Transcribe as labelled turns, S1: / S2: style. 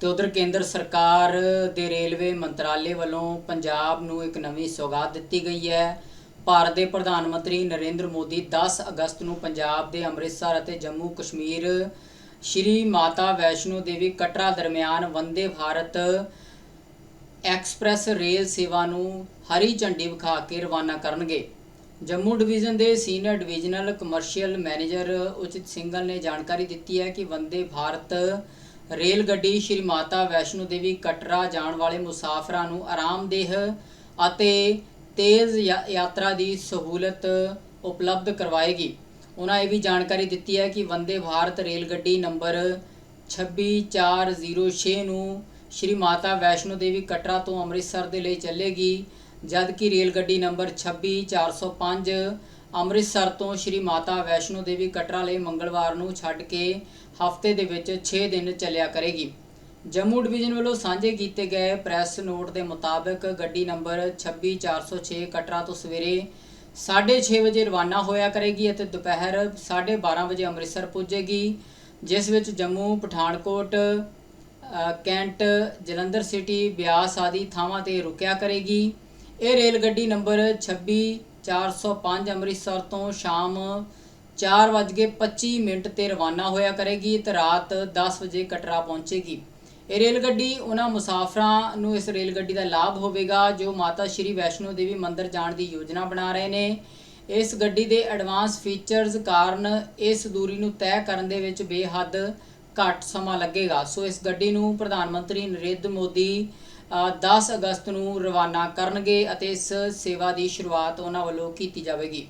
S1: ਤੇ ਉਧਰ ਕੇਂਦਰ ਸਰਕਾਰ ਦੇ ਰੇਲਵੇ ਮੰਤਰਾਲੇ ਵੱਲੋਂ ਪੰਜਾਬ ਨੂੰ ਇੱਕ ਨਵੀਂ ਸੌਗਾਤ ਦਿੱਤੀ ਗਈ ਹੈ। ਭਾਰਤ ਦੇ ਪ੍ਰਧਾਨ ਮੰਤਰੀ ਨਰਿੰਦਰ ਮੋਦੀ 10 ਅਗਸਤ ਨੂੰ ਪੰਜਾਬ ਦੇ ਅੰਮ੍ਰਿਤਸਰ ਅਤੇ ਜੰਮੂ ਕਸ਼ਮੀਰ, ਸ਼੍ਰੀ ਮਾਤਾ ਵੈਸ਼ਨੋ ਦੇਵੀ ਕਟਰਾ ਦਰਮਿਆਨ ਵੰਦੇ ਭਾਰਤ ਐਕਸਪ੍ਰੈਸ ਰੇਲ ਸੇਵਾ ਨੂੰ ਹਰੀ ਝੰਡੀ ਵਿਖਾ ਕੇ ਰਵਾਨਾ ਕਰਨਗੇ। ਜੰਮੂ ਡਿਵੀਜ਼ਨ ਦੇ senior divisional commercial manager Uchit Singhal ਨੇ ਜਾਣਕਾਰੀ ਦਿੱਤੀ ਹੈ ਕਿ ਵੰਦੇ ਭਾਰਤ ਰੇਲ ਗੱਡੀ ਸ਼੍ਰੀ ਮਾਤਾ ਵੈਸ਼ਨੋ ਦੇਵੀ ਕਟਰਾ ਜਾਣ ਵਾਲੇ ਮੁਸਾਫਰਾਂ ਨੂੰ ਆਰਾਮਦੇਹ ਅਤੇ ਤੇਜ਼ ਯਾ- ਯਾਤਰਾ ਦੀ ਸਹੂਲਤ ਉਪਲਬਧ ਕਰਵਾਏਗੀ। ਉਹਨਾਂ ਇਹ ਵੀ ਜਾਣਕਾਰੀ ਦਿੱਤੀ ਹੈ ਕਿ ਵੰਦੇ ਭਾਰਤ ਰੇਲ ਗੱਡੀ ਨੰਬਰ 26406 ਨੂੰ ਸ਼੍ਰੀ ਮਾਤਾ ਵੈਸ਼ਨੋ ਦੇਵੀ ਕਟਰਾ ਤੋਂ ਅੰਮ੍ਰਿਤਸਰ ਦੇ ਲਈ ਚੱਲੇਗੀ, ਜਦਕਿ ਰੇਲ ਗੱਡੀ ਨੰਬਰ 26405 ਅੰਮ੍ਰਿਤਸਰ ਤੋਂ ਸ਼੍ਰੀ ਮਾਤਾ ਵੈਸ਼ਨੋ ਦੇਵੀ ਕਟਰਾ ਲਈ ਮੰਗਲਵਾਰ ਨੂੰ ਛੱਡ ਕੇ ਹਫ਼ਤੇ ਦੇ ਵਿੱਚ 6 ਦਿਨ ਚੱਲਿਆ ਕਰੇਗੀ। ਜੰਮੂ ਡਿਵੀਜ਼ਨ ਵੱਲੋਂ ਸਾਂਝੇ ਕੀਤੇ ਗਏ ਪ੍ਰੈਸ ਨੋਟ ਦੇ ਮੁਤਾਬਕ ਗੱਡੀ ਨੰਬਰ 26406 ਕਟਰਾ ਤੋਂ ਸਵੇਰੇ 6:30 ਵਜੇ ਰਵਾਨਾ ਹੋਇਆ ਕਰੇਗੀ ਅਤੇ ਦੁਪਹਿਰ 12:30 ਵਜੇ ਅੰਮ੍ਰਿਤਸਰ ਪੁੱਜੇਗੀ, ਜਿਸ ਵਿੱਚ ਜੰਮੂ, ਪਠਾਨਕੋਟ ਕੈਂਟ, ਜਲੰਧਰ ਸਿਟੀ, ਬਿਆਸ ਆਦਿ ਥਾਵਾਂ ਤੇ ਰੁਕਿਆ ਕਰੇਗੀ। ਇਹ ਰੇਲ ਗੱਡੀ ਨੰਬਰ 26405 ਅੰਮ੍ਰਿਤਸਰ ਤੋਂ ਸ਼ਾਮ 4:25 ਮਿੰਟ ਤੇ ਰਵਾਨਾ ਹੋਇਆ ਕਰੇਗੀ ਤੇ ਰਾਤ 10 ਵਜੇ ਕਟਰਾ ਪਹੁੰਚੇਗੀ। ਇਹ ਰੇਲ ਗੱਡੀ ਉਹਨਾਂ ਮੁਸਾਫਰਾਂ ਨੂੰ ਇਸ ਰੇਲ ਗੱਡੀ ਦਾ ਲਾਭ ਹੋਵੇਗਾ ਜੋ ਮਾਤਾ ਸ਼੍ਰੀ ਵੈਸ਼ਨੋ ਦੇਵੀ ਮੰਦਿਰ ਜਾਣ ਦੀ ਯੋਜਨਾ ਬਣਾ ਰਹੇ ਨੇ। ਇਸ ਗੱਡੀ ਦੇ ਐਡਵਾਂਸ ਫੀਚਰਸ ਕਾਰਨ ਇਸ ਦੂਰੀ ਨੂੰ ਤੈਅ ਕਰਨ ਦੇ ਵਿੱਚ ਬੇਹੱਦ ਘੱਟ ਸਮਾਂ ਲੱਗੇਗਾ। ਸੋ ਇਸ ਗੱਡੀ ਨੂੰ ਪ੍ਰਧਾਨ ਮੰਤਰੀ ਨਰਿੰਦਰ ਮੋਦੀ 10 ਅਗਸਤ ਨੂੰ ਰਵਾਨਾ ਕਰਨਗੇ ਅਤੇ ਇਸ ਸੇਵਾ ਦੀ ਸ਼ੁਰੂਆਤ ਉਹਨਾਂ ਵੱਲੋਂ ਕੀਤੀ ਜਾਵੇਗੀ।